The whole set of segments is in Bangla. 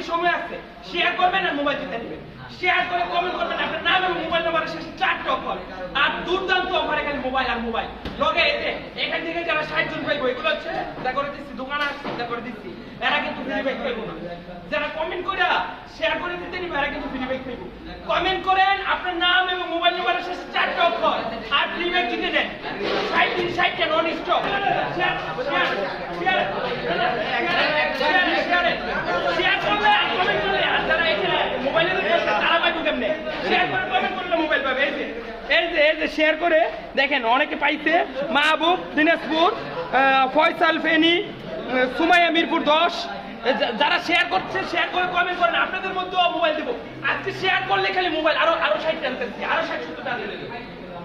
আজকে সময় আছে? শেয়ার করবেন আর মোবাইল জিতে নেবেন। শেয়ার করে কমেন্ট করবেন, আপনার নাম এবং মোবাইল নাম্বারের শেষে চারটা অফার আর দুর্দান্ত অফার এখানে মোবাইল আর মোবাইল লগে এতে এখান থেকে যারা ষাট জন পাইবো, এগুলো হচ্ছে চিন্তা করে দিচ্ছি, দোকান আসছে চিন্তা করে দিচ্ছি। এরা কিন্তু ফ্রি ব্যাগ পাইবো না। যারা কমেন্ট করে শেয়ার করে দিতে নিবে, এরা কিন্তু ফ্রি ব্যাগ পাইবো। কমেন্ট করেন, আপনার নাম এবং মোবাইল নাম্বারের শেষে চারটে অফার আর ফ্রি ব্যাগ জিতে নেন। ষাট দিন ষাটটা non stop share share share করলে কমেন্ট করলে আর যারা এখানে মোবাইলের তারা পাইবো কেমনে? শেয়ার করে কমেন্ট করলে মোবাইল পাবে। এই যে এই যে এই যে শেয়ার করে, দেখেন অনেকে পাইছে। মাহবুব, দিনাজপুর ফয়সাল, ফেনী সুমাইয়া মিরপুর দশ। যারা শেয়ার করছে শেয়ার করে কমেন্ট করেন আপনাদের মধ্যেও মোবাইল দেবো। আজকে শেয়ার করলে খালি মোবাইল আরও আরও ষাট টানতেছি আরও ষাট সত্তর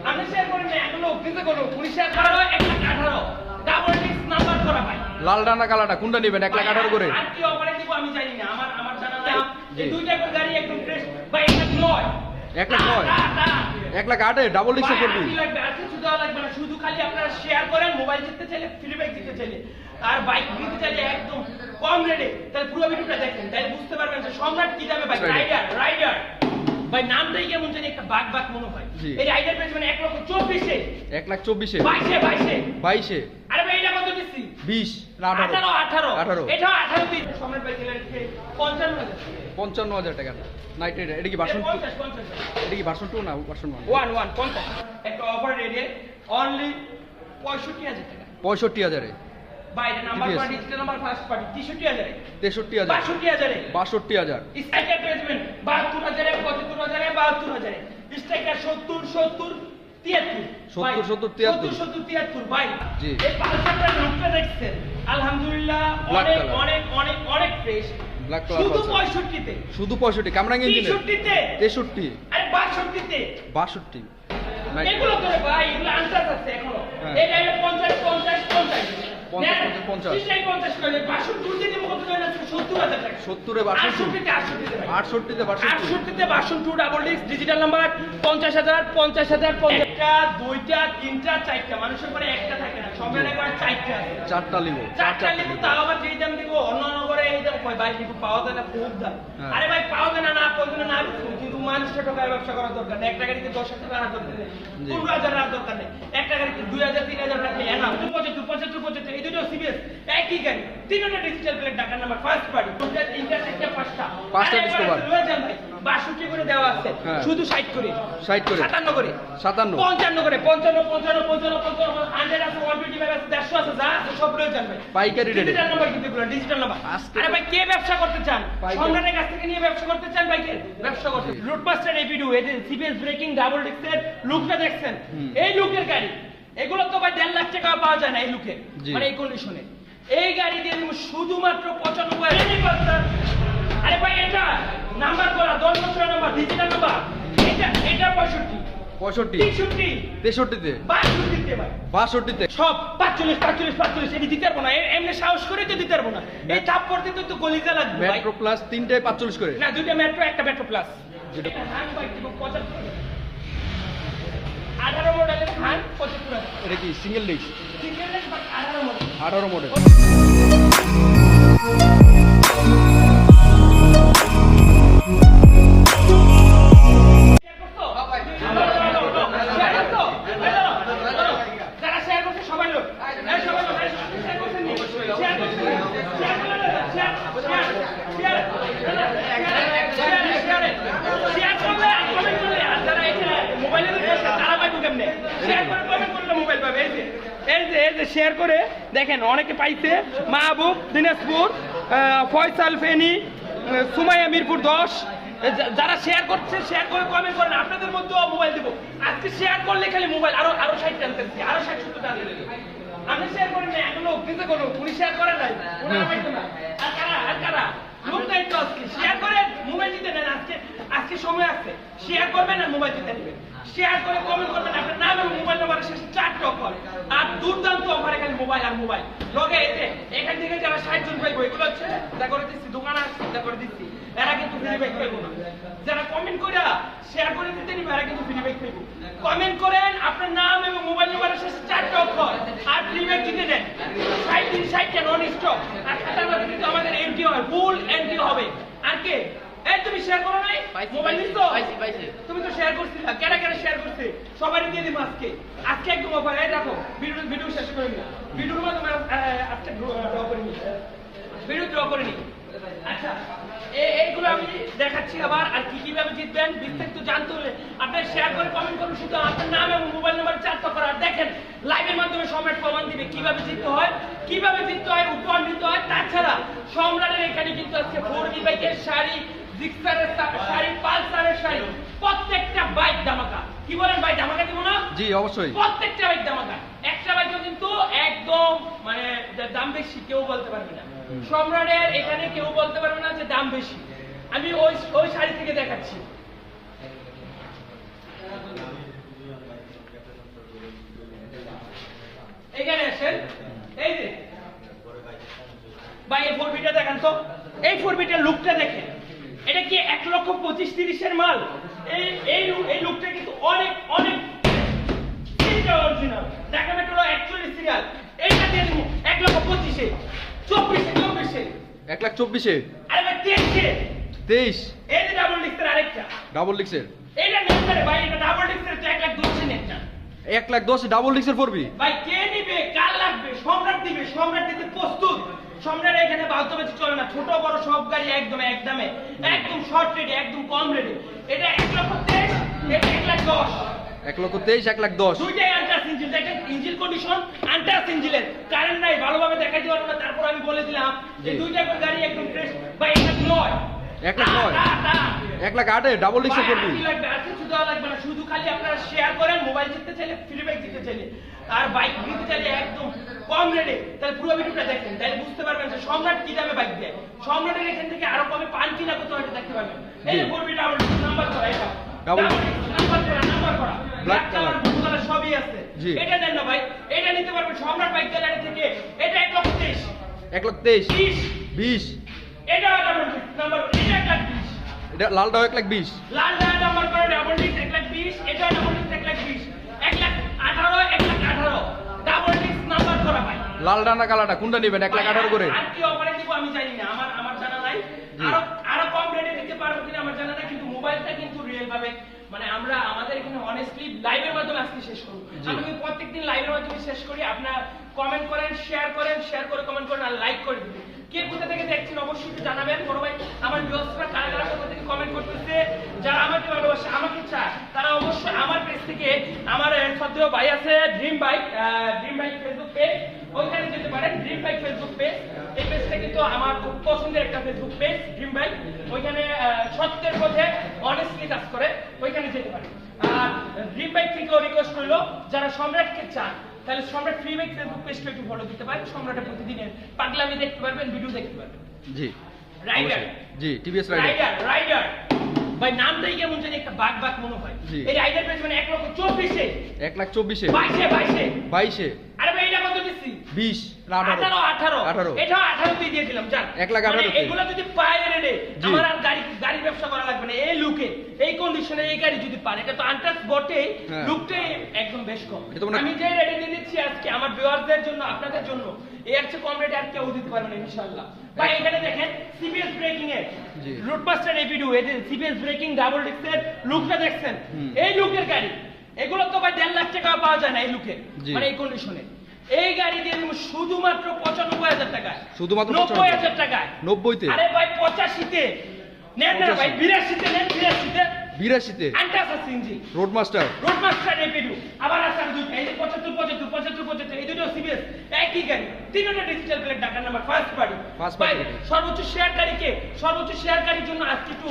আপনি শেয়ার করেন না দিতে করো শেয়ার করা এক লাখ আঠারো। ডাবল ডিস্ক নাম্বার করা ভাই লাল ডানা কালাটা কোনটা নেবেন এক লাখ আঠারো করে? আর কি অফারে দিব আমি জানি না আমার আমার জানা নাই এই দুই টাইপের গাড়ি একদম ফ্রেশ ভাই এক লাখ নয়। এক লাখ নয়? এক লাখ আটে ডাবল ডিস্কে ভাই, করবি লাগবে? আর কিছু দেওয়া লাগবে না। শুধু খালি আপনারা শেয়ার করেন মোবাইল জিততে চাইলে ফ্রি বাইক জিততে চাইলে। আর বাইক নিতে চাইলে একদম কম রেটে তাহলে পুরো ভিডিওটা দেখেন তাহলে বুঝতে পারবেন যে সম্রাট কি দামে বাইক রাইডার রাইডার ভাই নামটাই কেমন জানি একটা বাঘ বাঘ মনে হয়। এই রাইডার পেয়েছে মানে এক লক্ষ চব্বিশে। এক লাখ চব্বিশে। বাইশে বাইশে। বাইশে। আরে ভাই এটা কত দিচ্ছি? বিশ আঠারো। আঠারো আঠারো। এটা আঠারো দিন। সম্রাট বাইক কিনলেন পঞ্চান্ন হাজার। পঞ্চান্ন হাজার টাকা। নাইট রেট এটা কি ভার্সন টু এটা কি ভার্সন টু না ভার্সন ওয়ান ওয়ান ওয়ান পঞ্চাশ। একটা অফার রেটে অনলি পঁয়ষট্টি হাজার টাকা। পঁয়ষট্টি হাজারে। বাইরে number party digital number first party তেষট্টি হাজারে। তেষট্টি হাজার। বাষট্টি হাজারে। বাষট্টি হাজার। স্ট্রাইকার পেয়েছেন বাহাত্তর হাজারে পঁচাত্তর হাজারে বাহাত্তর হাজারে। স্ট্রাইকার সত্তর সত্তর তিয়াত্তর। সত্তর, সত্তর, তিয়াত্তর। সত্তর সত্তর তিয়াত্তর ভাই। এই পালসারটার লুকটা দেখছেন? আলহামদুলিল্লাহ অনেক অনেক অনেক অনেক ফ্রেশ Black color শুধু শুধু কামরাং আরে Night এগুলো করে ভাই এগুলো আনসার আছে এখনও। হ্যাঁ। এই টাইমে পঞ্চাশ পঞ্চাশ। পঞ্চাশ হাজার পঞ্চাশ হাজার পঞ্চাশ হাজার একটা দুইটা তিনটা চারটা। মানুষের পরে একটা থাকে না সব মেলা করে চারটা আছে। চারটা লিবো। তাও আবার যেই দাম দিব অন্য অন্য এই দাম কয় ভাই লিবু পাওয়া যায় না খুব দাম। আরে ভাই পাওয়া যায় না না প্রয়োজনে না বিকুন, কিন্তু মানুষের টাকায় ব্যবসা করার দরকার নেই। একটা গাড়িতে দশ হাজার টাকা দরকার নেই। পনেরো হাজার টাকার দরকার নেই। একটা গাড়িতে দুই হাজার তিন হাজার টাকা নেই। না পঁচাত্তর পঁচাত্তর পঁচাত্তর এই দুটো সিবিএস একই গাড়ি। তিনটা ডিজিটাল প্লেট টাকার নাম্বার ফার্স্ট পার্টি চারটা পাঁচটা। পাঁচটা ভাই। বাষট্টি করে দেওয়া আছে। হ্যাঁ। শুধু ষাট করে। ষাট করে। সাতান্ন করে। সাতান্ন। পঞ্চান্ন করে পঞ্চান্ন পঞ্চান্ন পঞ্চান্ন পঞ্চান্ন হান্ড্রেড আছে ওয়ান টোয়েন্টি ফাইভ আছে দেড়শো আছে যা আছে সব রয়ে ভাই পাইকারি ডিজিটাল নাম্বার কিন্তু এগুলো ডিজিটাল নাম্বার আরে ভাই কে ব্যবসা করতে চান। সম্রাটের কাছ থেকে নিয়ে ব্যবসা করতে চান ভাই কে ব্যবসা করতে। রুটমাস্টার এপিডু এই যে সিবিএস ব্রেকিং ডাবল ডিস্কের লুকটা দেখছেন? এই লুকের গাড়ি। এগুলো তো ভাই দেড় লাখ টাকা পাওয়া যায় না এই লুকে। মানে এই কন্ডিশনে এই গাড়ি দিয়ে শুধুমাত্র পঁচানব্বই আরে ভাই এটা নাম্বার করা দশ বছরের নাম্বার ডিজিটাল নাম্বার। এটা এটা পঁয়ষট্টি। পঁয়ষট্টি? তেষট্টি। তেষট্টিতে? বাষট্টিতে ভাই। বাষট্টিতে? সব। পাঁচচল্লিশ পাঁচচল্লিশ পাঁচচল্লিশ এটি দিতে পারব না। এমনি সাহস করে তো দিতে পারব না। এই চাপ পড়তে তো একটু গলিজা লাগবে ভাই। মেট্রো প্লাস তিনটায় পাঁচচল্লিশ করে। না দুইটা মেট্রো একটা মেট্রো প্লাস যেটা- আঠারো মডেলের খান পঁচাত্তর এটা কি সিঙ্গেল ডিস্ক সিঙ্গেল আঠারো মডেল আঠারো মডেল শেয়ার করে দেখেন অনেকে পাইছে মাহবুব দিনাজপুর ফয়সাল ফেনী সুমাইয়া মিরপুর দশ। যারা শেয়ার করছে শেয়ার করে কমেন্ট করেন আপনাদের মধ্যেও মোবাইল দেবো। আজকে শেয়ার করলে খালি মোবাইল আরও আরও ষাট টানতে আরও ষাট, সত্তর টানতে আপনি শেয়ার করেন না এগুলো অফিসে কোনো উনি শেয়ার করেন নাই আর কারা আর কারা? লোক নাই তো আজকে। শেয়ার করেন মোবাইল জিতে নেন। আজকে আজকে সময় আছে। শেয়ার করবেন আর মোবাইল জিতে নেবেন। শেয়ার করে কমেন্ট করবেন, আপনার নাম এবং মোবাইল নাম্বারের শেষে চারটে অফার আর দুর্দান্ত অফার এখানে মোবাইল আর মোবাইল লগে এতে এখান থেকে যারা ষাট জন পাইবো, এগুলো হচ্ছে চিন্তা করে দিচ্ছি, দোকান আসছে চিন্তা করে দিচ্ছি, এরা কিন্তু ফ্রি ব্যাগ পাইবো না। যারা কমেন্ট করে শেয়ার করে দিতে নিবে, এরা কিন্তু ফ্রি ব্যাগ পাইবো। কমেন্ট করেন, আপনার নাম এবং মোবাইল নাম্বারের শেষে চারটে অক্ষর আর ফ্রি ব্যাগ জিতে নেন। ষাট দিন ষাটটা নন স্টপ আর খাতার মধ্যে কিন্তু আমাদের এন্ট্রি হয় ফুল এন্ট্রি হবে। আর পাইছি, মোবাইল নিছো? পাইছি, পাইছি। তুমি তো শেয়ার করছিলা। কেডা কেডা শেয়ার করছে? সবারই দিয়ে দিব আজকে। আজকে একদম অফার এই রাখো ভিডিও ভিডিও শেষ করে নি ভিডিওর মাধ্যমে আহ, আজকে ড্র করে নি ভিডিও ড্র করে নি আচ্ছা এইগুলো আমি দেখাচ্ছি আবার আর কি কীভাবে জিতবেন বিস্তারিত জানতে হলে আপনি শেয়ার করে কমেন্ট করুন। শুধু আপনার নাম এবং মোবাইল নাম্বার চারটা করে। আর দেখেন লাইভের মাধ্যমে সম্রাট প্রমাণ দিবে কীভাবে জিততে হয় কীভাবে জিততে হয় উপহার নিতে হয়। তাছাড়া সম্রাটের এখানে কিন্তু আজকে ফোর বি শাড়ি জিক্সারের শাড়ি পালসারের শাড়ি প্রত্যেকটা বাইক ধামাকা। কি বলেন ভাই ধামাকা দিব না? জি অবশ্যই। প্রত্যেকটা বাইক দামাকা একটা বাইকও কিন্তু একদম মানে দাম বেশি কেউ বলতে পারবে না। সম্রাটের এখানে কেউ বলতে পারবে না যে দাম বেশি। আমি ওই ওই শাড়ি থেকে দেখাচ্ছি। এখানে আসেন। এই যে। ভাই এই ফোর বিটা দেখান তো। এই ফোর বিটার লুকটা দেখেন। এটা কি এক লক্ষ পঁচিশ তিরিশের মাল? এই এই লুকটা কিন্তু অনেক অনেক এইটা অরিজিনাল ঢাকা মেট্রো একচল্লিশ সিরিয়াল এইটা দিয়ে দিব এক লক্ষ পঁচিশে চব্বিশে চব্বিশে। এক লাখ চব্বিশে? আরে ভাই তেইশে। তেইশ? এই যে ডাবল ডিস্কের আরেকটা। ডাবল ডিক্সের ভাই এটা ডাবল ডিস্কের এক লাখ দুশো এক লাখ দশ ডাবল ডিক্সের পড়বি? ভাই কে নিবে? কার লাগবে? সম্রাট দিবে সম্রাট দিতে সম্রাট এখানে বাস্তবে চলে না ছোট বড় সব গাড়ি একদম একদমে একদম শর্ট রেডি একদম কম রেডি এটা এক লক্ষ তেইশ এটা এক লাখ দশ এক লক্ষ তেইশ এক লাখ দশ দুইটাই আন্টাস ইঞ্জিন দেখেন ইঞ্জিন কন্ডিশন আন্টাস ইঞ্জিনের কারেন্ট নাই ভালোভাবে দেখাইতে পারব না তারপর আমি বলে দিলাম জি। দুইটা করে গাড়ি একদম ফ্রেশ ভাই এক লাখ নয় এক লাখ নয়? এক লাখ আটে ডাবল ডিক্সের ভাই, পড়বি আর কি লাগবে? আর কিছু দেওয়া লাগবে না। শুধু খালি আপনারা শেয়ার করেন মোবাইল জিততে চাইলে ফ্রি বাইক জিততে চাইলে আর বাইক নিতে চাইলে একদম কম রেটে তাহলে পুরো ভিডিওটা দেখেন তাহলে বুঝতে পারবেন যে সম্রাট কি দামে বাইক দেয়। সম্রাটের এখান থেকে আরও কমে পান কিনা কত হয়তো দেখতে পারবেন। এই যে। করবি ডাবল নাম্বার করা এটা। Double- নাম্বার করা নাম্বার করা। ব্ল্যাক কালার ব্লু কালার সবই আছে। এটা না ভাই এটা নিতে পারবেন সম্রাট বাইক গ্যালারি থেকে এটা এক লক্ষ তেইশ। এক লাখ তেইশ। বিশ। বিশ। এটা ডাবল নাম্বার এটা এক লাখ বিশ। এটা লালটাও এক লাখ বিশ। লাল ডাল নাম্বার করে ডাবল ডিস্ক এক লাখ বিশ এটা ডাবল লাখ লাখ লাখ আঠারো ডাবল ডিস্ক নাম্বার করা ভাই লাল ডানা কালাটা কোনটা নেবেন? এক লাখ আঠারো করে। আর কি অফারে দিব আমি জানি না। আমার আমার জানা নাই। আরও আরও কম রেটে দিতে পারব কিনা আমার জানা নাই কিন্তু মোবাইলটা কিন্তু রিয়েল ভাবে মানে আমরা আমাদের এখানে অনেস্টলি লাইভের মাধ্যমে আজকে শেষ করব। আমি প্রত্যেকদিন লাইভের মাধ্যমে শেষ করি। আপনারা কমেন্ট করেন শেয়ার করেন শেয়ার করে কমেন্ট করেন আর লাইক করে দিন কে কোথা থেকে দেখছেন অবশ্যই একটু জানাবেন। বড় ভাই আমার ভিউয়ার্সরা কারা কারা কোথা থেকে কমেন্ট করতেছে যারা আমাকে ভালোবাসে আমাকে চায় তারা অবশ্যই আমার পেজ থেকে আমার সদ্য ভাই আছে dream bike dream bike Facebook page ওইখানে যেতে পারেন ড্রিম বাইক ফেসবুক পেজ এই পেজটা কিন্তু আমার খুব পছন্দের একটা ফেসবুক পেজ ড্রিম বাইক ওইখানে সত্যের পথে অনেস্টলি কাজ করে ওইখানে যেতে পারেন। আর ড্রিম বাইক থেকেও রিকোয়েস্ট করল যারা সম্রাটকে চান তাহলে সম্রাট ফ্রি বাইক ফেসবুক পেজটা একটু ফলো দিতে পারেন। সম্রাটের প্রতিদিনের পাগলামি দেখতে পারবেন ভিডিও দেখতে পারবেন। জি। রাইডার জি টিভিএস রাইডার রাইডার ভাই নামটাই কেমন জানি একটা বাঘ বাঘ মনে হয়। এই রাইডার পেজ মানে এক লক্ষ চব্বিশে। এক লাখ চব্বিশে। বাইশে বাইশে। বাইশে আরে ভাই এটা কত দিচ্ছি বিশ না আঠারো। আঠারো আঠারো। এটা আঠারো দিয়ে দিয়েছিলাম জান এক লাখ এগুলো যদি পায় রেডে আমার আর গাড়ি গাড়ির ব্যবসা করা লাগবে না। এই লুকে এই কন্ডিশনে এই গাড়ি যদি পান এটা তো আনটাচ বটে। একদম বেশ কম। এটা তো আমি যে রেডে দিয়ে দিচ্ছি আজকে আমার ভিউয়ারদের জন্য আপনাদের জন্য এর চেয়ে কম রেটে আর কেউ দিতে পারবে না ইনশাআল্লাহ। ভাই এখানে দেখেন সিবিএস ব্রেকিং এর। জি। এপিডু এই যে সিবিএস ব্রেকিং ডাবল ডিস্কের লুকটা দেখছেন? এই লুকের গাড়ি। এগুলো তো ভাই দেড় লাখ টাকা পাওয়া যায় না এই লুকে মানে এই কন্ডিশনে এই গাড়ি দিয়ে দেবো শুধুমাত্র পঁচানব্বই হাজার টাকায়। শুধুমাত্র নব্বই হাজার টাকায়। নব্বইতে? আরে ভাই পঁচাশিতে। নেন না ভাই বিরাশিতে নেন বিরাশিতে। বিরাশিতে? আন্টাস ইঞ্জিন। রোডমাস্টার রোডমাস্টার এপিডু আবার আছে আর দুইটা। এই যে পঁচাত্তর পঁচাত্তর পঁচাত্তর পঁচাত্তর এই দুটো সিবিএস একই গাড়ি। তিনটা ডিজিটাল প্লেট ঢাকার নাম্বার ফার্স্ট পার্টি ভাই party। সর্বোচ্চ শেয়ারকারীকে সর্বোচ্চ শেয়ারকারীর জন্য আজকে একটু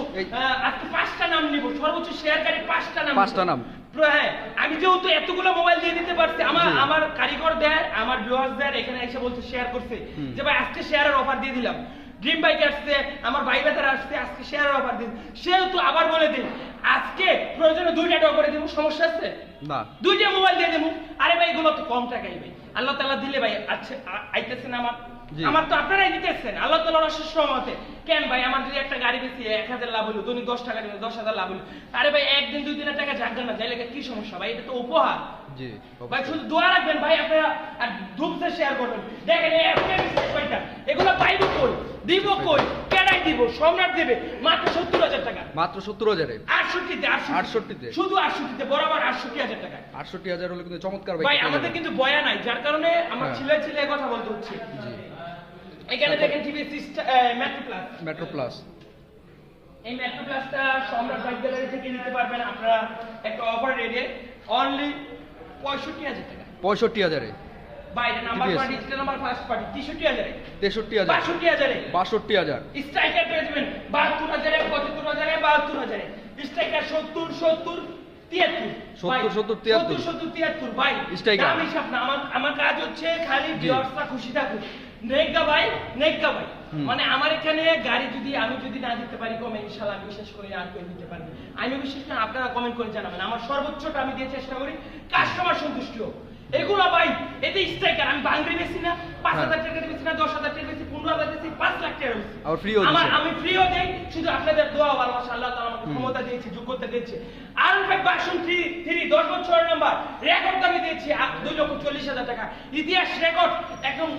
আজকে পাঁচটা নাম নিব। সর্বোচ্চ শেয়ারকারী পাঁচটা নাম পাঁচটা নাম। হ্যাঁ আমি যেহেতু এতগুলো মোবাইল দিয়ে দিতে পারছি আমার আমার কারিগর দেয় আমার ভিউয়ার্স দেয় এখানে এসে বলছে শেয়ার করছে। যে ভাই আজকে শেয়ারের অফার দিয়ে দিলাম। ড্রিম বাইক আসছে আমার ভাই বেতার আসছে আজকে শেয়ারের অফার দিন সেহেতু আবার বলে দিন আজকে প্রয়োজনে দুইটা টাকা করে দিব সমস্যা আছে? না। দুইটা মোবাইল দিয়ে দেবো। আরে ভাই এগুলো তো কম টাকাই ভাই। আল্লাহ তাআলা দিলে ভাই আচ্ছা আ- আইতেছেন আমার। আমার তো আপনারাই দিতেছেন আল্লাহ তাআলার অশেষ রহমতে। কেন ভাই আমার যদি একটা গাড়ি বেশি এক হাজার লাভ হলো দৈনিক দশ টাকা দিলে দশ হাজার লাভ হলো আরে ভাই একদিন দুই দিনের টাকা যাক না যাইলে কি সমস্যা? ভাই এটা তো উপহার। জি ভাই শুধু দোয়া রাখবেন ভাই আপনারা আর ধূপতে শেয়ার করবেন। দেখেন এগুলো পাইব কই? দিব কই? কেডাই দিব? সম্রাট দেবে। মাত্র সত্তর হাজার টাকা। মাত্র সত্তর হাজারে? আটষট্টিতে আটষট্টিতে? শুধু আটষট্টিতে বরাবর আটষট্টি হাজার টাকা। আটষট্টি হাজার হলে কিন্তু চমৎকার ভাই আমাদের কিন্তু বয়া নাই যার কারণে আমার হ্যাঁ। ছেলে ছেলে কথা বলতে হচ্ছে। জি। এখানে দেখেন TVS metro plus metro plus এই মেট্রো প্লাসটা সম্রাট বাইক গ্যালারি থেকে নিতে পারবেন আপনারা একটা অফার রেটে অনলি পঁয়ষট্টি হাজার টাকা। পঁয়ষট্টি হাজারে। বাইরে number TVS digital number first party তেষট্টি হাজারে। তেষট্টি হাজার। বাষট্টি হাজারে। বাষট্টি হাজার। স্ট্রাইকার পেয়ে যাবেন বাহাত্তর হাজারে পঁচাত্তর হাজারে বাহাত্তর হাজারে। স্ট্রাইকার সত্তর সত্তর সত্তর, সত্তর, তিয়াত্তর। সত্তর সত্তর তিয়াত্তর। ভাই স্ট্রাইকার। দাম আমার আমার কাজ হচ্ছে খালি। ভিউয়ার্সরা খুশি থাকুক। নেগা ভাই নেগা ভাই। মানে আমার এখানে গাড়ি যদি আমি যদি না দিতে পারি কমে ইনশাআল্লাহ আমি বিশেষ করে আর কেউ দিতে পারবে আমি বিশেষ করে আপনারা কমেন্ট করে জানাবেন। আমার সর্বোচ্চটা আমি দিয়ে চেষ্টা করি কাস্টমার সন্তুষ্ট। হোক এগুলো ভাই এতে স্ট্রাইকার আমি বাংলায় বেশি না পাঁচ। হাজার টাকা বেশি না দশ হাজার টাকা বেশি পনেরো হাজার বেশি পাঁচ লাখ টাকা বেশি আমার। আমি ফ্রিও দেই শুধু আপনাদের দোয়া ভালোবাসা আল্লাহ তাআলা আমাকে। ক্ষমতা দিয়েছে যোগ্যতা দিয়েছে। আর ভাই বাসন থ্রি থ্রি দশ বছর নাম্বার রেকর্ড দামে দিয়েছি দুই লক্ষ চল্লিশ হাজার টাকা। ইতিহাস রেকর্ড একদম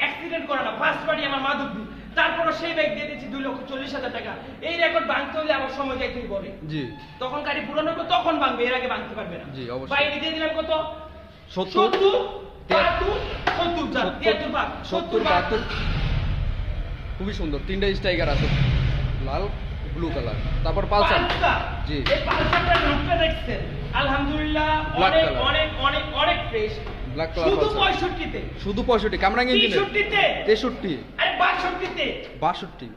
অ্যাক্সিডেন্ট করে না ফার্স্ট পার্টি আমার মাধব দি তারপরে সেই ব্যাগ দিয়ে দিয়েছি দুই লক্ষ চল্লিশ হাজার টাকা। এই রেকর্ড ভাঙতে হলে আমার সময় যাইতেই বলে। জি। তখন গাড়ি পুরানো হবে তখন ভাঙবে এর আগে ভাঙতে পারবে না। জি, অবশ্যই। এটা দিয়ে দিলাম কত? সত্তর সত্তর বাহাত্তর সত্তর যান তিয়াত্তর সত্তর বাহাত্তর। খুবই সুন্দর তিনটা স্ট্রাইকার আছে। লাল ব্লু কালার তারপর পালসার। জি। এই পালসারটার লুকটা দেখছেন। আলহামদুলিল্লাহ অনেক অনেক অনেক অনেক ফ্রেশ Black কালার শুধু Pulsar। পঁয়ষট্টিতে। শুধু পঁয়ষট্টি কামরাং ইঞ্জিনের তেষট্টিতে? তেষট্টি। আরে বাষট্টিতে? বাষট্টি।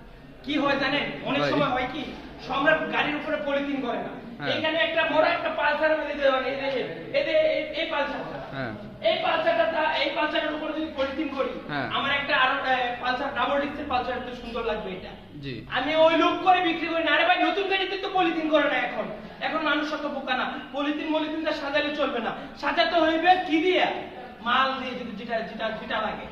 কি হয় জানেন? অনেক সময় হয় কি সম্রাট গাড়ির উপরে পলিথিন করে না। হ্যাঁ। এখানে একটা বড় একটা পালসার মেলে দেওয়া এই- এই পালসারটা। হ্যাঁ। এই পালসারটা এই পালসারের উপরে যদি পলিথিন করি হ্যাঁ। আমার একটা আরও পালসার ডাবল ডিস্কের পালসার সুন্দর লাগবে এটা। জি। আমি ওই লোক করে বিক্রি করি না। আরে ভাই নতুন গাড়িতে তো পলিথিন করে না এখন। এখন মানুষ বোকা না। পলিথিন মলিথিনটা সাজালে চলবে না। সাজাতে হইবে কি দিয়ে? মাল দিয়ে যদি যেটা যেটা যেটা লাগে।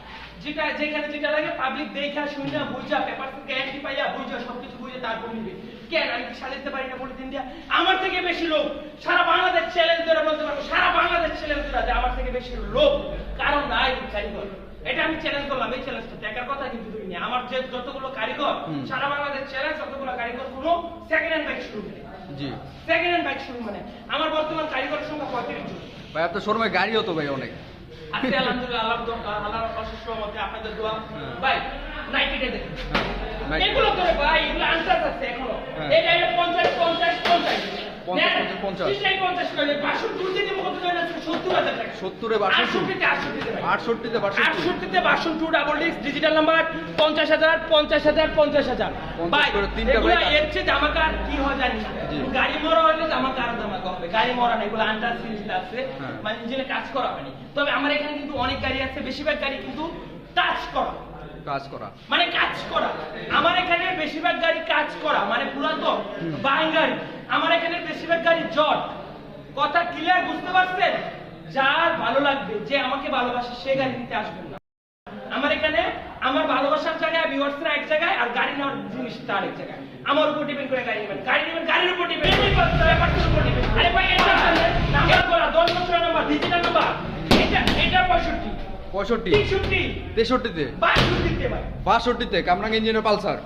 যেটা যেখানে যেটা লাগে পাবলিক দেখা শুনে বুঝা পেপার গ্যারান্টি পাইয়া বুঝা সবকিছু বুঝে তারপর নিবে। কেন? আমি সাজাতে পারি না পলিথিন দিয়া? আমার থেকে বেশি লোক। সারা বাংলাদেশ চ্যালেঞ্জ ধরে বলতে পারব সারা চ্যালেঞ্জ যে আমার থেকে বেশি লোক কারণ নাই কারিগর। এটা আমি চ্যালেঞ্জ করলাম এই চ্যালেঞ্জটা দেখার কথা কিন্তু তুই নিয়ে আমার যে যতগুলো কারিগর সারা বাংলাদেশ চ্যালেঞ্জ যতগুলো কারিগর কোনো সেকেন্ড হ্যান্ড বাইক শুরু করে জি। সেকেন্ড হ্যান্ড বাইক শুরু মানে আমার বর্তমান কারিগরের সংখ্যা পঁয়ত্রিশ জন। ভাই আপনার শোরুমে গাড়িও তো ভাই অনেক। আজকে আলহামদুলিল্লাহ আল্লাহ আল্লাহর অশেষ রহমতে আপনাদের দোয়া। হ্যাঁ। ভাই নাইটিটা দেখুন। হ্যাঁ, এগুলো তো রে ভাই এগুলো আনসার আছে এখনও। হ্যাঁ। এই লাইনে পঞ্চাশ পঞ্চাশ পঞ্চাশ। আটষট্টিতে আটষট্টিতে বাষট্টি। Two double disc digital number পঞ্চাশ হাজার পঞ্চাশ হাজার পঞ্চাশ হাজার। পঞ্চাশ ভাই করে তিনটা এগুলো বাইক আছে। এর চেয়ে জামাকার কি হয় জানি না। গাড়ি মরা হলে জামাকা হবে গাড়ি মরা না এগুলো সিরিজ আছে। হ্যাঁ। মানে ইঞ্জিনে কাজ করা হয়নি। তবে আমার এখানে কিন্তু অনেক গাড়ি আছে বেশিরভাগ গাড়ি কিন্তু টাচ করা। কাজ করা। মানে কাজ করা। আমার এখানে বেশিরভাগ গাড়ি কাজ করা মানে পুরাতন। বাইং গাড়ি। আমার এখানে বেশিরভাগ গাড়ি জট। কথা ক্লিয়ার বুঝতে পারছেন? যার ভালো লাগবে যে আমাকে ভালোবাসে সে গাড়ি নিতে আসবেন না। আমার এখানে আমার ভালোবাসার জায়গায় ভিউয়ার্সরা এক জায়গায় আর গাড়ি নেওয়ার জিনিস তার এক জায়গায়। আমার উপর ডিপেন্ড করে গাড়ি নেবেন। গাড়ি নেবেন গাড়ির উপর ডিপেন্ড ব্যাপারটার উপর ডিপেন্ড আরে ভাই এটা নাম্বার করা দশ বছর নাম্বার ডিজিটাল নাম্বার এটা এটা পঁয়ষট্টি। পঁয়ষট্টি। তেষট্টি। তেষট্টিতে? বাষট্টিতে ভাই। কামরাং ইঞ্জিনের পালসার।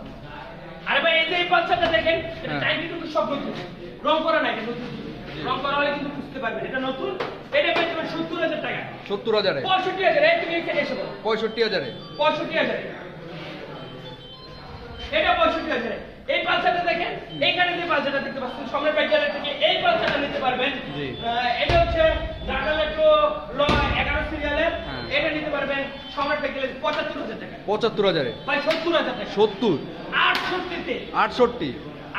আরে ভাই এই যে পালসারটা দেখেন এটা হ্যাঁ। কিন্তু সব নতুন। রং করা নাই এটা রং করা হলে কিন্তু বুঝতে পারবেন এটা নতুন এটা পেয়ে যাবেন সত্তর হাজার টাকা। সত্তর হাজারে? পঁয়ষট্টি হাজার তুমি এখানে এসে পঁয়ষট্টি হাজারে। পঁয়ষট্টি হাজার। এটা পঁয়ষট্টি হাজার। এই পালসারটা দেখেন এইখানে যে পালসারটা দেখতে পাচ্ছেন সম্রাট বাইকারের থেকে এই পালসারটা নিতে পারবেন। জি। এটা হচ্ছে ঢাকা মেট্রো ল এগারো সিরিয়ালের হ্যাঁ। এটা নিতে পারবেন সম্রাট বাইকারের পঁচাত্তর হাজার টাকা। পঁচাত্তর হাজারে? ভাই সত্তর হাজার টাকা। সত্তর? আটষট্টিতে। আটষট্টি?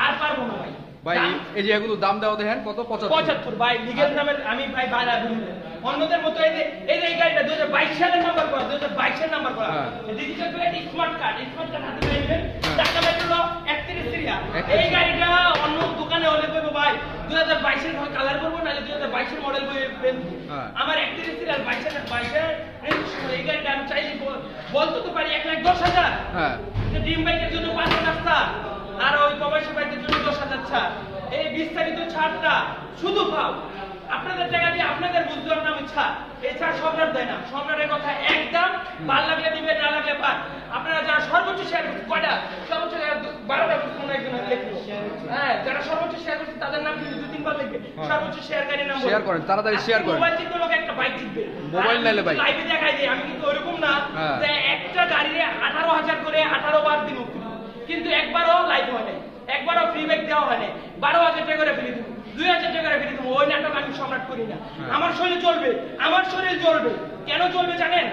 আর পারব না ভাই। ভাই এই যে এগুলো দাম দাও দেখেন কত? পঁচাত্তর। পঁচাত্তর ভাই লিগের নামের আমি ভাই বাড়া অন্যদের মতো এই যে এই যে এই গাড়িটা দু হাজার বাইশ সালের নাম্বার করা দু হাজার বাইশের নাম্বার করা হ্যাঁ। Digital plate smart card smart card হাতে পেয়ে নেবেন হ্যাঁ। টাকা মেট্রো একত্রিশ সিরিয়াল 31 এই গাড়িটা অন্য দোকানে হলে করব ভাই। দু হাজার বাইশের কালার করব নাহলে দু হাজার বাইশের মডেল হ্যাঁ। আমার একত্রিশ সিরিয়াল বাইশের বাইশের এই গাড়িটা আমি চাইলে বল- বলতে তো পারি এক লাখ দশ হাজার। হ্যাঁ। ড্রিম বাইকের জন্য পাঁচ হাজার আর ওই প্রবাসী বাইকের জন্য দশ হাজার ছাড়। এই বিস্তারিত ছাড়টা শুধু পাও। আপনাদের জায়গা দিয়ে আপনাদের বুঝলাম না ইচ্ছা এছাড়া সম্রাট দেয় না। সম্রাটের কথা একদম ভালো লাগলে দিবে না লাগলে পান আপনারা যারা সর্বোচ্চ শেয়ার করছে কয়টা? সর্বোচ্চ বারোটা কোনো একজন হ্যাঁ যারা সর্বোচ্চ শেয়ার করছে তাদের নাম কিন্তু দু তিনবার লিখবে হ্যাঁ। সর্বোচ্চ শেয়ারকারীর নাম শেয়ার করেন তাড়াতাড়ি শেয়ার করেন। মোবাইল জিতবে লোক একটা বাইক জিতবে মোবাইল নাইলে বাইক লাইভে দেখাই দিই আমি কিন্তু ওরকম না হ্যাঁ। যে একটা গাড়িতে আঠারো হাজার করে আঠারো বার দিব। কিন্তু একবারও লাইভ হয় নাই। একবারও ফ্রি ব্যাগ দেওয়া হয় নাই। বারো হাজার টাকা করে ফ্রি দিব। দুই হাজার টাকা করে ফ্রি ওই নাটক আমি সম্রাট করি না। হ্যাঁ। আমার শরীর চলবে। আমার শরীর চলবে কেন চলবে জানেন?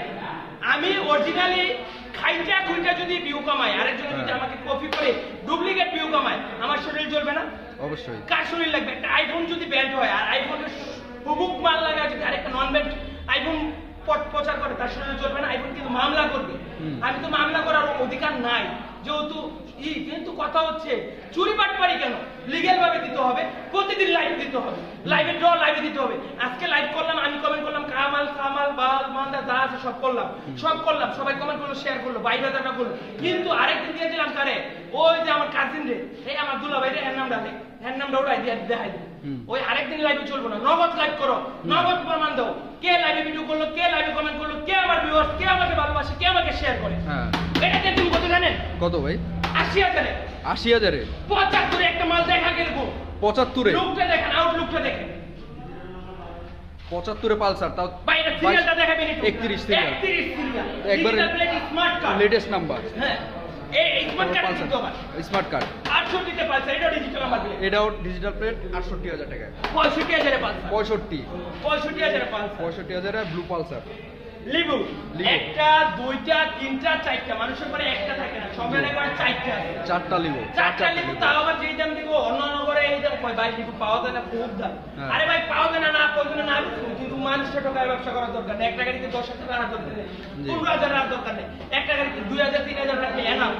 আমি অরিজিনালি খাইটা খুইটা যদি ভিউ কামাই আরেকজন যদি হ্যাঁ। আমাকে কপি করে ডুপ্লিকেট ভিউ কামায় আমার শরীর চলবে না? অবশ্যই। কার শরীর লাগবে? একটা আইফোন যদি ব্যান্ড হয় আর আইফোনের হুবুক মাল লাগা যদি আরেকটা নন ব্যান্ড আইফোন প্রচার করে তার শরীরে চলবে না আইফোন কিন্তু মামলা করবে। আমি তো মামলা করার অধিকার নাই। যেহেতু ই কিন্তু কথা হচ্ছে চুরি পাটপারি কেন? লিগেল ভাবে দিতে হবে। প্রতিদিন লাইভ দিতে হবে। লাইভে ড্র লাইভে দিতে হবে। আজকে লাইভ করলাম আমি কমেন্ট করলাম কামাল কামাল বাল মান্দা যা আছে সব করলাম। সব করলাম সবাই কমেন্ট করল শেয়ার করল বাইশ হাজারটা করল। কিন্তু আরেকদিন দিয়েছিলাম কারে? ওই যে আমার কাজিন রে এই আমার দুলা ভাই রে হ্যার নামটা দে হ্যার নামটা ওটাই দিয়ে দেখাই দিই ওই আরেকদিন লাইভে চলবো না নগদ লাইভ করো নগদ প্রমাণ দাও। কে লাইভে ভিডিও করল কে লাইভে কমেন্ট করল কে আমার ভিউয়ার্স কে আমাকে ভালোবাসে কে আমাকে শেয়ার করে? হ্যাঁ। এটাতে তুমি কত জানেন? কত ভাই? আশি হাজারে। আশি হাজারে। পঁচাত্তরে একটা মাল দেখা গেল পঁচাত্তরে? লুকটা দেখেন আউটলুকটা দেখেন। পঁচাত্তরে পালসার তাও 31 সিরিয়াল। 31 একবারে স্মার্ট কার্ড লেটেস্ট নাম্বার হ্যাঁ। স্মার্ট কার্ড কিন্তু আবার স্মার্ট কার্ড 68 তে পালছে এটা ডিজিটাল প্লেট এটাও ডিজিটাল প্লেট আটষট্টি হাজার টাকা 65 হাজারে পঁয়ষট্টি। 65 হাজারে পঁয়ষট্টি হাজারে ব্লু পালসার লিবু। একটা দুইটা তিনটা চারটা। মানুষের পরে একটা থাকে না সম্রাটের করে চারটা আছে। চারটা লিবো চারটা লিবু তাও আবার যেই দাম দিব অন্য অন্য করে এই দাম কয় ভাই লিবু পাওয়া যায় না খুব দাম। হ্যাঁ। আরে ভাই পাওয়া যায় না না প্রয়োজনে না কিন্তু মানুষের টাকায় ব্যবসা করার দরকার নেই। একটা গাড়িতে দশ হাজার টাকার দরকার নেই। পনেরো হাজার টাকার দরকার নেই। একটা গাড়িতে দুই হাজার তিন হাজার টাকা এনাম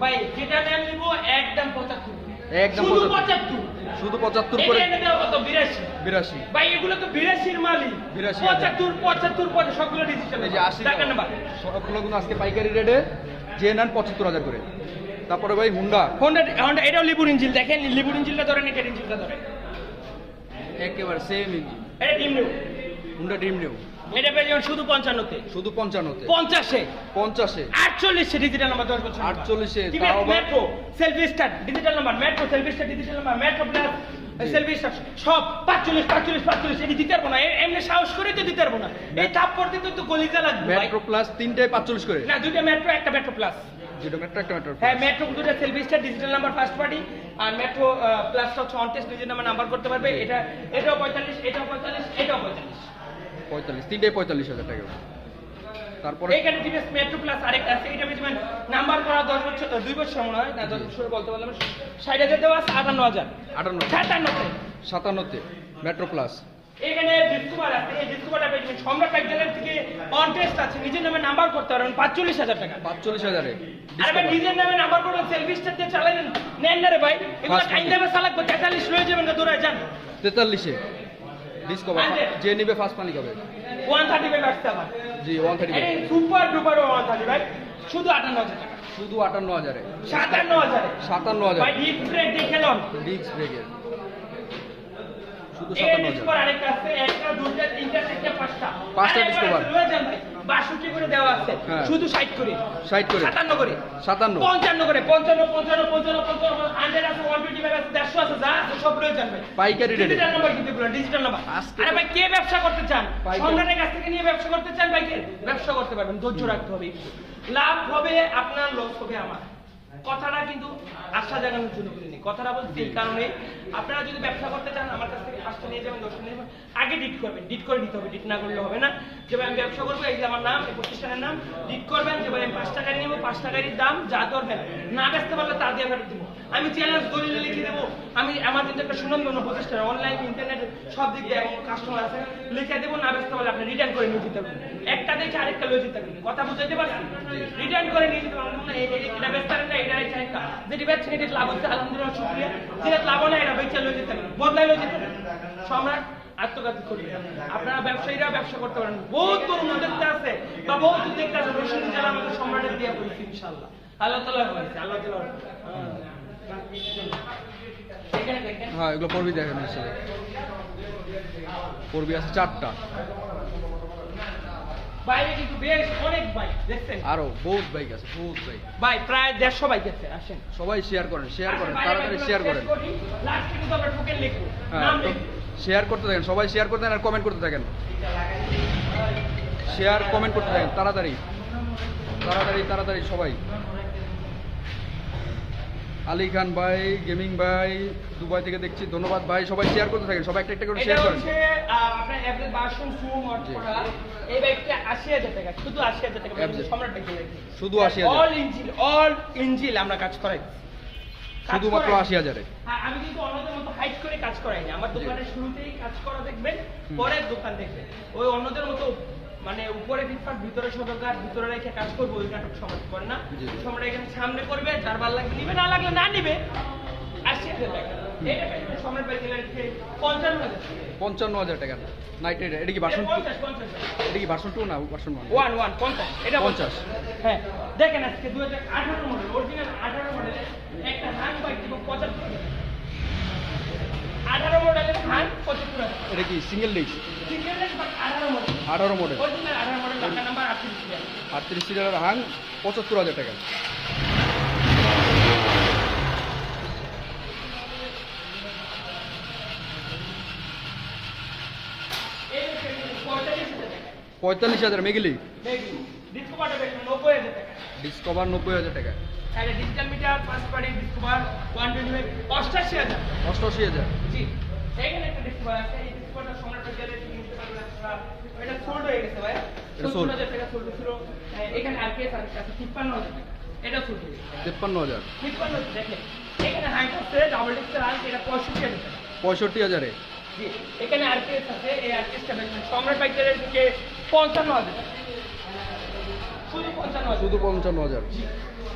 ভাই যেটা দাম নিবো একদম পঁচাত্তর। একদম 75 পঁচাত্তর। শুধু পঁচাত্তর করে বিরাশি। বিরাশি। ভাই এগুলো তো বিরাশির মালই 82 পঁচাত্তর পঁচাত্তর পরে সবগুলো ডিজিটাল এই যে আশি সবগুলো কিন্তু আজকে পাইকারি রেটে যে নেন পঁচাত্তর হাজার করে। তারপরে ভাই হুন্ডা হুন্ডা হুন্ডা এটাও লিবুর ইঞ্জিল দেখেন লিবুর ইঞ্জিলটা ধরেন এটার ইঞ্জিলটা ধরেন। একেবারে সেম ইঞ্জিন এটা ডিম নিউ হুন্ডা ডিম নিউ এটা পেয়ে শুধু পঞ্চান্নতে। শুধু পঞ্চান্নতে। পঞ্চাশে। পঞ্চাশে। আটচল্লিশে ডিজিটাল নাম্বার দশ বছর 48 এ তাও আবার- metro selfie star digital number metro selfie star digital number metro plus selfie star সব পাঁচচল্লিশ পাঁচচল্লিশ পাঁচচল্লিশ এটি দিতে পারব না। এমনি সাহস করে তো দিতে পারব না। এই তাপ পড়তে তো গলিজা লাগবে। মেট্রো প্লাস তিনটায় পাঁচচল্লিশ করে। না দুইটা মেট্রো একটা মেট্রো প্লাস যেটা মেট্রো একটা মেট্রো হ্যাঁ মেট্রো দুটো selfie star digital number first party আর মেট্রো প্লাস হচ্ছে অন টেস্ট নাম্বার নাম্বার করতে পারবে। এটা এটাও পঁয়তাল্লিশ এটাও পঁয়তাল্লিশ এটাও পঁয়তাল্লিশ। পঁয়তাল্লিশ পঁয়তাল্লিশ হাজার টাকা তারপরে টিভিএস মেট্রো প্লাস আরেকটা আছে এটা বেশি নাম্বার করা দশ বছর আহ, দুই বছর মনে হয় না বছর বলতে পারলাম ষাট হাজার দেওয়া আছে মেট্রো প্লাস এখানে ডিসকভার আছে এই ডিসকভারটা সম্রাট থেকে অন টেস্ট আছে নিজের নামে নাম্বার করতে পারবেন পাঁচচল্লিশ হাজার টাকা। পাঁচচল্লিশ হাজারে। আরে ভাই নিজের নামে নাম্বার করে সেলফি স্টার দিয়ে চালালেন নেন না রে ভাই এগুলো লয়ে যাবেন না দৌড়ায় যান। তেতাল্লিশে। ডিসকভার। যে নেবে ফার্স্ট পানি হবে ওয়ান থার্টি ফাইভ আসতে আবার। জি one thirty super duper one thirty five শুধু আটান্ন হাজার টাকা। শুধু আটান্ন হাজারে। সাতান্ন হাজারে। সাতান্ন হাজার। ব্রেক দেখে লন। ডিস্ক ব্রেকের শুধু সাতান্ন হাজার। আরেকটা আছে একটা দুইটা তিনটা চারটা পাঁচটা। পাঁচটা ডিসকভার। বাষট্টি করে দেওয়া আছে। হ্যাঁ। শুধু ষাট করে। 60 করে। সাতান্ন করে। সাতান্ন। পঞ্চান্ন করে পঞ্চান্ন পঞ্চান্ন পঞ্চান্ন পঞ্চান্ন হান্ড্রেড আছে ওয়ান টোয়েন্টি ফাইভ আছে দেড়শো আছে যা আছে সব রয়ে পাইকারি রেটে ডিজিটাল নাম্বার কিন্তু এগুলো ডিজিটাল নাম্বার আরে ভাই কে ব্যবসা করতে চান। সম্রাটের কাছ থেকে নিয়ে ব্যবসা করতে চান ভাই কে? ব্যবসা করতে পারবেন ধৈর্য রাখতে হবে। লাভ হবে আপনার লস হবে আমার। কথাটা কিন্তু আশা জাগানোর জন্য বলিনি। কথাটা বলছি এই কারণে আপনারা যদি ব্যবসা করতে চান, আমার কাছ থেকে পাঁচটা নিয়ে যাবেন, দশটা নিয়ে যাবেন, আগে ডিট করবেন। ডিট করে নিতে হবে ডিট না করলে হবে না। যে ভাই আমি ব্যবসা করব, এই যে আমার নাম, এই প্রতিষ্ঠানের নাম ডিট করবেন যে ভাই আমি পাঁচ টাকা নিয়ে নেব পাঁচ টাকারই দাম যা ধরবেন না বেচতে পারলে তা দিয়ে ফেরত দিব। আমি চ্যালেঞ্জ দলিলে লিখে দেবো। আমি আমার কিন্তু একটা সুনন্দন প্রতিষ্ঠান অনলাইন ইন্টারনেট সব দিক দিয়ে এবং কাস্টমার আছে, লিখে দেবো, না বেচতে পারলে আপনি রিটার্ন করে নিয়ে যেতে একটা দেখে আরেকটা লয়ে পারবেন। কথা বুঝাইতে পারছি? রিটার্ন করে নিয়ে যেতে পারবেন। না এই- এই- এটা বেচতে না, এটা এটা একটা যেটি লাভ হচ্ছে, আলহামদুলিল্লাহ, শুক্রিয়া। যেটা লাভ না এটা বদলাই সম্রাট, আত্মঘাতী করবে আপনারা ব্যবসায়ীরা ব্যবসা করতে পারেন। বহুত তরুণ দেখতে আছে, বা বহুত দেখতে আছে। রসুন যারা আমাদের সম্রাটের দিয়ে ইনশাল্লাহ আল্লাহ তালা আল্লাহ তালা হ্যাঁ এগুলো পড়বি দেখেন হিসেবে পড়বি আছে চারটা। বাইরে কিন্তু বেশ অনেক বাইক দেখছেন? আরও বহুত বাইক আছে বহুত বাইক। ভাই প্রায় দেড়শো বাইক আছে আসেন। সবাই শেয়ার করেন শেয়ার করেন তাড়াতাড়ি শেয়ার করেন। লাস্টে কিন্তু আমরা টোকেন লিখব হ্যাঁ শেয়ার করতে থাকেন সবাই শেয়ার করতে থাকেন আর কমেন্ট করতে থাকেন। শেয়ার কমেন্ট করতে থাকেন তাড়াতাড়ি। তাড়াতাড়ি তাড়াতাড়ি সবাই। আলী খান ভাই গেমিং ভাই দুবাই থেকে দেখছি। ধন্যবাদ ভাই সবাই শেয়ার করতে থাকেন সবাই একটা একটা করে শেয়ার করেন। হচ্ছে আপনার অ্যাপেল ভার্সন টু মড করা। এই বাইকটা আশি হাজার টাকা শুধু আশি হাজার টাকা সম্রাট বাইক শুধু 80,000 অল ইঞ্জিল অল ইঞ্জিল আমরা কাজ করাই। শুধুমাত্র করাই। আশি হাজারে। হ্যাঁ, আমি কিন্তু অন্যদের মতো হাইট করে কাজ করাই না আমার দোকানের শুরুতেই কাজ করা দেখবেন হুম। পরে দোকান দেখবেন। ওই অন্যদের মতো মানে উপরে ফিটফাট ভিতরে সদরকার ভিতরে রেখে কাজ করব ওই নাটক সমাজ করে না। জি, জি। এখানে সামনে করবে যার ভালো লাগবে নিবে না লাগলে না নিবে। পঞ্চান্ন হাজার টাকা। এটা কি এটা কি টু না ওয়ান ওয়ান পঞ্চাশ। এটা পঞ্চাশ। হ্যাঁ। দেখেন আজকে দু হাজার আঠারো মডেল অরিজিনাল আঠারো মডেলের একটা হান বাইক দিব পঁচাত্তর। আঠারো মডেলের এটা কি single disc single leg but আঠারো মডেল আঠারো মডেল অরিজিনাল আঠারো মডেল ঢাকা নাম্বার আটত্রিশ। আটত্রিশ পঁচাত্তর হাজার টাকা। পঁয়তাল্লিশ হাজার টাকা। মেগিলি? টাকা। ডিসকভার নব্বই হাজার টাকা। Digital meter discover one twenty অষ্টাশি হাজার। অষ্টআশি হাজার। জি এইখানে একটা ডিসকভার আছে এই ডিসকভারটা সম্রাট বাজারে কিনতে পারবেন আপনারা এটা সোল্ড হয়ে গেছে ভাই এটা হাজার টাকা সোল্ড ছিল এখানে আর কেস আছে? তিপ্পান্ন হাজার টাকা এটা সোল্ড হয়ে গেছে। তেপ্পান্ন হাজার। তিপ্পান্ন হাজার দেখেন এখানে হাইট আছে ডাবল ডিস্কের আর এটা পঁয়ষট্টি হাজার পঁয়ষট্টি হাজারে। জি এখানে আর কেস আছে এই আর কেসটা দেখবেন সম্রাট বাইকের থেকে পঞ্চান্ন হাজার। শুধু পঞ্চান্ন হাজার। শুধু পঞ্চান্ন হাজার। জি।